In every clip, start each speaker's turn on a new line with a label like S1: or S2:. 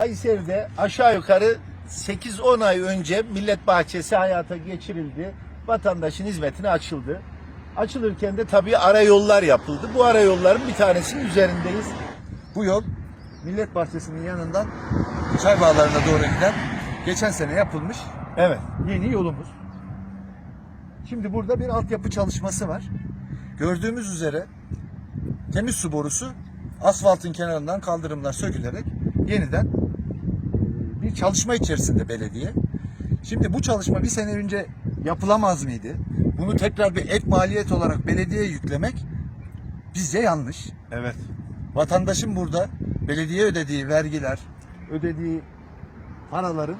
S1: Kayseri'de aşağı yukarı 8-10 ay önce Millet Bahçesi hayata geçirildi. Vatandaşın hizmetine açıldı. Açılırken de tabii ara yollar yapıldı. Bu ara yolların bir tanesinin üzerindeyiz.
S2: Bu yol Millet Bahçesi'nin yanından çay bağlarına doğru giden geçen sene yapılmış
S1: Evet.
S2: yeni yolumuz. Şimdi burada bir altyapı çalışması var. Gördüğümüz üzere temiz su borusu asfaltın kenarından kaldırımlar sökülerek yeniden bir çalışma içerisinde belediye. Şimdi bu çalışma bir sene önce yapılamaz mıydı? Bunu tekrar bir ek maliyet olarak belediyeye yüklemek bizce yanlış.
S1: Evet.
S2: Vatandaşın burada belediye ödediği vergiler, ödediği paraların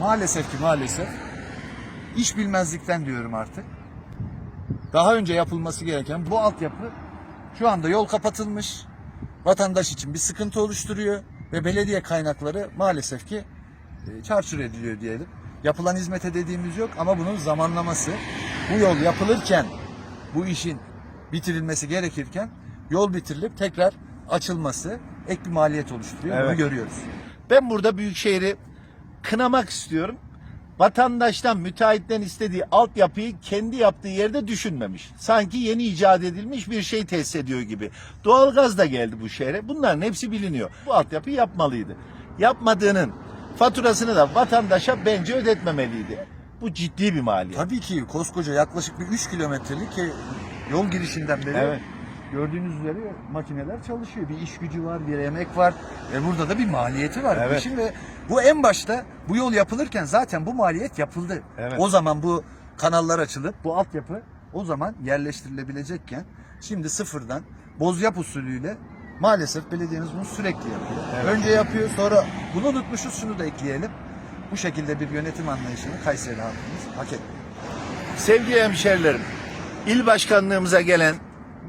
S2: maalesef ki maalesef iş bilmezlikten diyorum artık. Daha önce yapılması gereken bu altyapı şu anda yol kapatılmış. Vatandaş için bir sıkıntı oluşturuyor ve belediye kaynakları maalesef ki e, çarçur ediliyor diyelim. Yapılan hizmete dediğimiz yok ama bunun zamanlaması. Bu yol yapılırken bu işin bitirilmesi gerekirken yol bitirilip tekrar açılması ek bir maliyet oluşturuyor. Bunu
S1: Evet.
S2: görüyoruz.
S1: Ben burada Büyükşehir'i kınamak istiyorum. Vatandaştan, müteahhitten istediği altyapıyı kendi yaptığı yerde düşünmemiş. Sanki yeni icat edilmiş bir şey tesis ediyor gibi. Doğalgaz da geldi bu şehre. Bunların hepsi biliniyor. Bu altyapıyı yapmalıydı. Yapmadığının faturasını da vatandaşa bence ödetmemeliydi. Bu ciddi bir maliyet.
S2: Tabii ki koskoca yaklaşık bir 3 kilometrelik ki yol girişinden beri
S1: Evet.
S2: Gördüğünüz üzere makineler çalışıyor. Bir iş gücü var, bir emek var ve burada da bir maliyeti var.
S1: Evet.
S2: Şimdi bu en başta bu yol yapılırken zaten bu maliyet yapıldı.
S1: Evet.
S2: O zaman bu kanallar açılıp bu altyapı o zaman yerleştirilebilecekken şimdi sıfırdan bozyap usulüyle maalesef belediyemiz bunu sürekli yapıyor.
S1: Evet.
S2: Önce yapıyor sonra bunu unutmuşuz şunu da ekleyelim. Bu şekilde bir yönetim anlayışını Kayseri halkımız hak etmiyor.
S1: Sevgili hemşerilerim, il başkanlığımıza gelen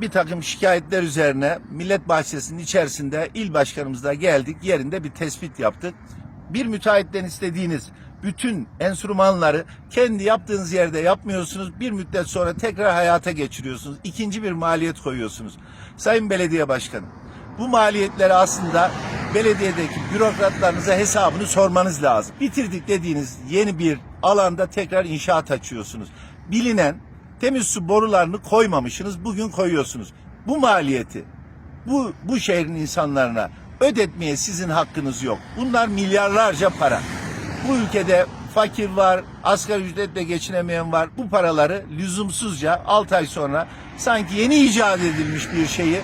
S1: bir takım şikayetler üzerine Millet Bahçesi'nin içerisinde il başkanımızla geldik. Yerinde bir tespit yaptık. Bir müteahhitten istediğiniz bütün enstrümanları kendi yaptığınız yerde yapmıyorsunuz. Bir müddet sonra tekrar hayata geçiriyorsunuz. İkinci bir maliyet koyuyorsunuz. Sayın Belediye Başkanım, bu maliyetleri aslında belediyedeki bürokratlarınıza hesabını sormanız lazım. Bitirdik dediğiniz yeni bir alanda tekrar inşaat açıyorsunuz. Bilinen temiz su borularını koymamışsınız, bugün koyuyorsunuz. Bu maliyeti bu bu şehrin insanlarına ödetmeye sizin hakkınız yok. Bunlar milyarlarca para. Bu ülkede fakir var, asgari ücretle geçinemeyen var. Bu paraları lüzumsuzca 6 ay sonra sanki yeni icat edilmiş bir şeyi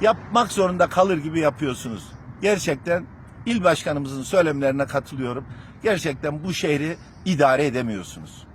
S1: yapmak zorunda kalır gibi yapıyorsunuz. Gerçekten il başkanımızın söylemlerine katılıyorum. Gerçekten bu şehri idare edemiyorsunuz.